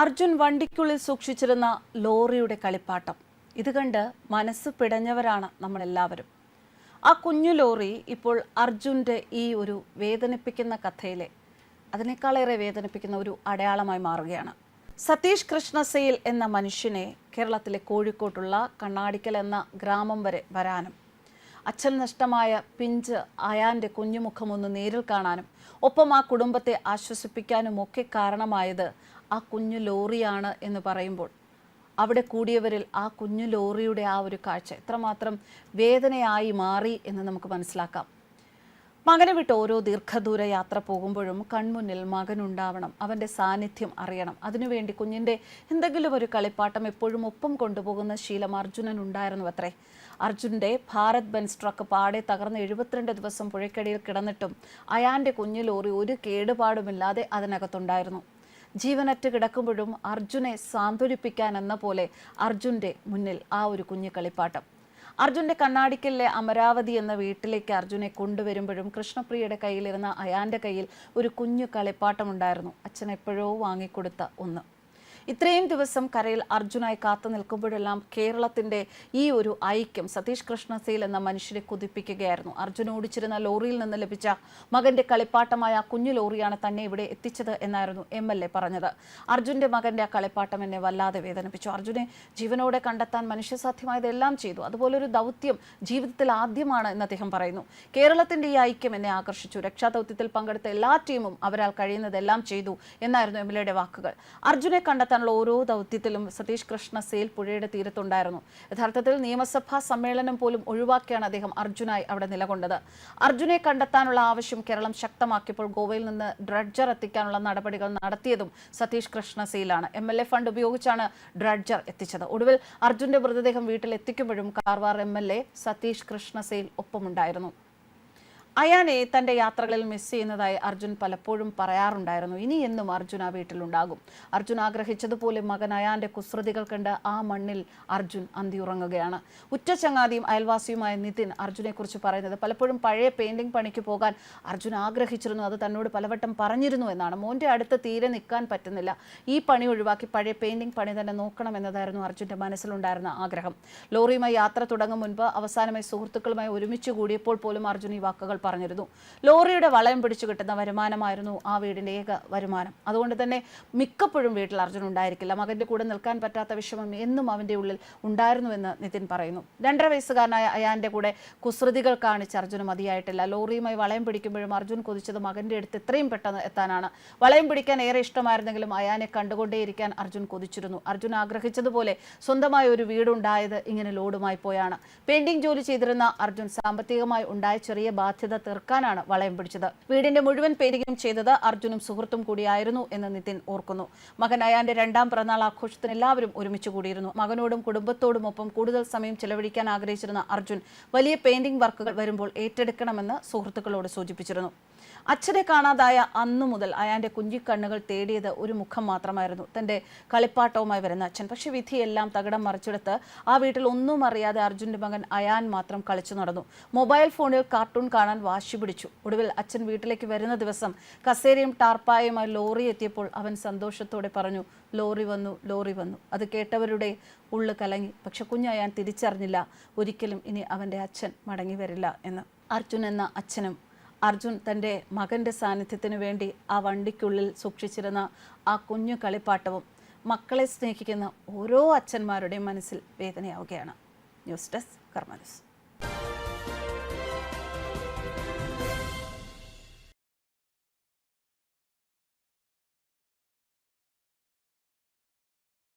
അർജുൻ വണ്ടിക്കുള്ളിൽ സൂക്ഷിച്ചിരുന്ന ലോറിയുടെ കളിപ്പാട്ടം. ഇത് കണ്ട് മനസ്സ് പിടഞ്ഞവരാണ് നമ്മളെല്ലാവരും. ആ കുഞ്ഞു ലോറി ഇപ്പോൾ അർജുന്റെ ഈ ഒരു വേദനിപ്പിക്കുന്ന കഥയിലെ അതിനേക്കാളേറെ വേദനിപ്പിക്കുന്ന ഒരു അടയാളമായി മാറുകയാണ്. സതീഷ് കൃഷ്ണസെയിൽ എന്ന മനുഷ്യനെ കേരളത്തിലെ കോഴിക്കോട്ടുള്ള കണ്ണാടിക്കൽ എന്ന ഗ്രാമം വരെ വരാനും അച്ഛൻ നഷ്ടമായ പിഞ്ച് അയാന്റെ കുഞ്ഞുമുഖം ഒന്ന് നേരിൽ കാണാനും ഒപ്പം ആ കുടുംബത്തെ ആശ്വസിപ്പിക്കാനും ഒക്കെ കാരണമായത് ആ കുഞ്ഞു ലോറിയാണ് എന്ന് പറയുമ്പോൾ അവിടെ കൂടിയവരിൽ ആ കുഞ്ഞു ലോറിയുടെ ആ ഒരു കാഴ്ച എത്രമാത്രം വേദനയായി മാറി എന്ന് നമുക്ക് മനസ്സിലാക്കാം. മകനെ വിട്ട് ഓരോ ദീർഘദൂര യാത്ര പോകുമ്പോഴും കൺമുന്നിൽ മകനുണ്ടാവണം അവന്റെ സാന്നിധ്യം അറിയണം. അതിനുവേണ്ടി കുഞ്ഞിന്റെ എന്തെങ്കിലും ഒരു കളിപ്പാട്ടം എപ്പോഴും ഒപ്പം കൊണ്ടുപോകുന്ന ശീലം അർജുനൻ ഉണ്ടായിരുന്നു അത്രേ അർജുന്റെ ഭാരത് ബെൻസ് ട്രക്ക് പാടെ തകർന്ന് എഴുപത്തിരണ്ട് ദിവസം പുഴയ്ക്കടിയിൽ കിടന്നിട്ടും അയാന്റെ കുഞ്ഞു ലോറി ഒരു കേടുപാടുമില്ലാതെ അതിനകത്തുണ്ടായിരുന്നു. ജീവനറ്റ് കിടക്കുമ്പോഴും അർജുനെ സാന്ത്വനിപ്പിക്കാൻ എന്ന പോലെ അർജുന്റെ മുന്നിൽ ആ ഒരു കുഞ്ഞു കളിപ്പാട്ടം. അർജുന്റെ കണ്ണാടിക്കലിലെ അമരാവതി എന്ന വീട്ടിലേക്ക് അർജുനെ കൊണ്ടുവരുമ്പോഴും കൃഷ്ണപ്രിയയുടെ കയ്യിലിരുന്ന അയാന്റെ കയ്യിൽ ഒരു കുഞ്ഞു കളിപ്പാട്ടമുണ്ടായിരുന്നു. അച്ഛൻ എപ്പോഴോ വാങ്ങിക്കൊടുത്ത ഒന്ന്. ഇത്രയും ദിവസം കരയിൽ അർജുനായി കാത്തു നിൽക്കുമ്പോഴെല്ലാം കേരളത്തിന്റെ ഈ ഒരു ഐക്യം സതീഷ് കൃഷ്ണസീൽ എന്ന മനുഷ്യരെ കുതിപ്പിക്കുകയായിരുന്നു. അർജുന ഓടിച്ചിരുന്ന ലോറിയിൽ നിന്ന് ലഭിച്ച മകന്റെ കളിപ്പാട്ടമായ കുഞ്ഞു ലോറിയാണ് തന്നെ ഇവിടെ എത്തിച്ചത് എന്നായിരുന്നു എം എൽ എ പറഞ്ഞത്. അർജുന്റെ മകന്റെ ആ കളിപ്പാട്ടം എന്നെ വല്ലാതെ വേദനിപ്പിച്ചു. അർജുനെ ജീവനോടെ കണ്ടെത്താൻ മനുഷ്യസാധ്യമായതെല്ലാം ചെയ്തു. അതുപോലൊരു ദൗത്യം ജീവിതത്തിൽ ആദ്യമാണ് എന്ന് അദ്ദേഹം പറയുന്നു. കേരളത്തിന്റെ ഈ ഐക്യം എന്നെ ആകർഷിച്ചു. രക്ഷാദൗത്യത്തിൽ പങ്കെടുത്ത എല്ലാ ടീമും അവരാൽ കഴിയുന്നതെല്ലാം ചെയ്തു എന്നായിരുന്നു എം എൽ എയുടെ വാക്കുകൾ. അർജുനെ കണ്ടെത്താനുള്ള ഓരോ ദൗത്യത്തിലും സതീഷ് കൃഷ്ണ സേൽ പുഴയുടെ തീരത്തുണ്ടായിരുന്നു. യഥാർത്ഥത്തിൽ നിയമസഭാ സമ്മേളനം പോലും ഒഴിവാക്കിയാണ് അദ്ദേഹം അർജുനായി അവിടെ നിലകൊണ്ടത്. അർജുനെ കണ്ടെത്താനുള്ള ആവശ്യം കേരളം ശക്തമാക്കിയപ്പോൾ ഗോവയിൽ നിന്ന് ഡ്രഡ്ജർ എത്തിക്കാനുള്ള നടപടികൾ നടത്തിയതും സതീഷ് കൃഷ്ണ സെയിലാണ്. എം എൽ എ ഫണ്ട് ഉപയോഗിച്ചാണ് ഡ്രഡ്ജർ എത്തിച്ചത്. ഒടുവിൽ അർജുന്റെ മൃതദേഹം വീട്ടിലെത്തിക്കുമ്പോഴും Karwar M L A Satish Krishna Sail ഒപ്പമുണ്ടായിരുന്നു. അയാനെ തന്റെ യാത്രകളിൽ മിസ് ചെയ്യുന്നതായി അർജുൻ പലപ്പോഴും പറയാറുണ്ടായിരുന്നു. ഇനി എന്നും അർജുൻ ആ വീട്ടിലുണ്ടാകും. അർജുൻ ആഗ്രഹിച്ചതുപോലെ മകൻ അയാന്റെ കുസൃതികൾ കണ്ട് ആ മണ്ണിൽ അർജുൻ അന്തിയുറങ്ങുകയാണ്. ഉറ്റ ചങ്ങാതിയും അയൽവാസിയുമായ നിതിൻ അർജുനെ കുറിച്ച് പറയുന്നത് പലപ്പോഴും പഴയ പെയിന്റിംഗ് പണിക്ക് പോകാൻ അർജുൻ ആഗ്രഹിച്ചിരുന്നു. അത് തന്നോട് പലവട്ടം പറഞ്ഞിരുന്നു എന്നാണ്. മോന്റെ അടുത്ത് തീരെ നിൽക്കാൻ പറ്റുന്നില്ല. ഈ പണി ഒഴിവാക്കി പഴയ പെയിന്റിംഗ് പണി തന്നെ നോക്കണം എന്നതായിരുന്നു അർജുന്റെ മനസ്സിലുണ്ടായിരുന്ന ആഗ്രഹം. ലോറിയുമായി യാത്ര തുടങ്ങും മുൻപ് അവസാനമായി സുഹൃത്തുക്കളുമായി ഒരുമിച്ച് കൂടിയപ്പോൾ പോലും അർജുൻ ഈ വാക്കുകൾ പറഞ്ഞിരുന്നു. ലോറിയുടെ വളയം പിടിച്ചു കിട്ടുന്ന വരുമാനമായിരുന്നു ആ വീടിന്റെ ഏക വരുമാനം. അതുകൊണ്ട് തന്നെ മിക്കപ്പോഴും വീട്ടിൽ അർജുൻ ഉണ്ടായിരിക്കില്ല. മകന്റെ കൂടെ നിൽക്കാൻ പറ്റാത്ത വിഷമം എന്നും അവന്റെ ഉള്ളിൽ ഉണ്ടായിരുന്നുവെന്ന് നിതിൻ പറയുന്നു. രണ്ടര വയസ്സുകാരനായ അയാന്റെ കൂടെ കുസൃതികൾ കാണിച്ച് അർജുന് മതിയായിട്ടില്ല. ലോറിയുമായി വളയം പിടിക്കുമ്പോഴും അർജുൻ കൊതിച്ചത് മകന്റെ അടുത്ത് എത്രയും പെട്ടെന്ന് എത്താനാണ്. വളയം പിടിക്കാൻ ഏറെ ഇഷ്ടമായിരുന്നെങ്കിലും അയാനെ കണ്ടുകൊണ്ടേയിരിക്കാൻ അർജുൻ കൊതിച്ചിരുന്നു. അർജുൻ ആഗ്രഹിച്ചതുപോലെ സ്വന്തമായ ഒരു വീടുണ്ടായത് ഇങ്ങനെ ലോഡുമായി പോയാണ്. പെയിന്റിംഗ് ജോലി ചെയ്തിരുന്ന അർജുൻ സാമ്പത്തികമായി ഉണ്ടായ ചെറിയ ബാധ്യത തീർക്കാനാണ് വളയം പിടിച്ചത്. വീടിന്റെ മുഴുവൻ പേരുകയും ചെയ്തത് അർജുനും സുഹൃത്തും കൂടിയായിരുന്നു എന്ന് നിതിൻ ഓർക്കുന്നു. മകൻ അയാന്റെ രണ്ടാം പിറന്നാൾ ആഘോഷത്തിന് എല്ലാവരും ഒരുമിച്ച് കൂടിയിരുന്നു. മകനോടും കുടുംബത്തോടുമൊപ്പം കൂടുതൽ സമയം ചെലവഴിക്കാൻ ആഗ്രഹിച്ചിരുന്ന അർജുൻ വലിയ പെയിന്റിംഗ് വർക്കുകൾ വരുമ്പോൾ ഏറ്റെടുക്കണമെന്ന് സുഹൃത്തുക്കളോട് സൂചിപ്പിച്ചിരുന്നു. അച്ഛനെ കാണാതായ അന്നു മുതൽ അയാന്റെ കുഞ്ഞിക്കണ്ണുകൾ തേടിയത് ഒരു മുഖം മാത്രമായിരുന്നു. തന്റെ കളിപ്പാട്ടവുമായി വരുന്ന അച്ഛൻ. പക്ഷെ വിധിയെല്ലാം തകിടം മറിച്ചെടുത്ത് ആ വീട്ടിൽ ഒന്നും അറിയാതെ അർജുന്റെ മകൻ അയാൻ മാത്രം കളിച്ചു നടന്നു. മൊബൈൽ ഫോണിൽ കാർട്ടൂൺ കാണാൻ വാശി പിടിച്ചു. ഒടുവിൽ അച്ഛൻ വീട്ടിലേക്ക് വരുന്ന ദിവസം കസേരയും ടാർപ്പായുമായി ലോറി എത്തിയപ്പോൾ അവൻ സന്തോഷത്തോടെ പറഞ്ഞു ലോറി വന്നു ലോറി വന്നു. അത് കേട്ടവരുടെ ഉള്ളു കലങ്ങി. പക്ഷെ കുഞ്ഞയാൻ തിരിച്ചറിഞ്ഞില്ല ഒരിക്കലും ഇനി അവന്റെ അച്ഛൻ മടങ്ങി വരില്ല എന്ന്. അർജുൻ എന്ന അച്ഛനും അർജുൻ തന്റെ മകന്റെ സാന്നിധ്യത്തിന് വേണ്ടി ആ വണ്ടിക്കുള്ളിൽ സൂക്ഷിച്ചിരുന്ന ആ കുഞ്ഞു കളിപ്പാട്ടവും മക്കളെ സ്നേഹിക്കുന്ന ഓരോ അച്ഛന്മാരുടെയും മനസ്സിൽ വേദനയാവുകയാണ്. ന്യൂസ് ഡെസ്ക് കർമ്മ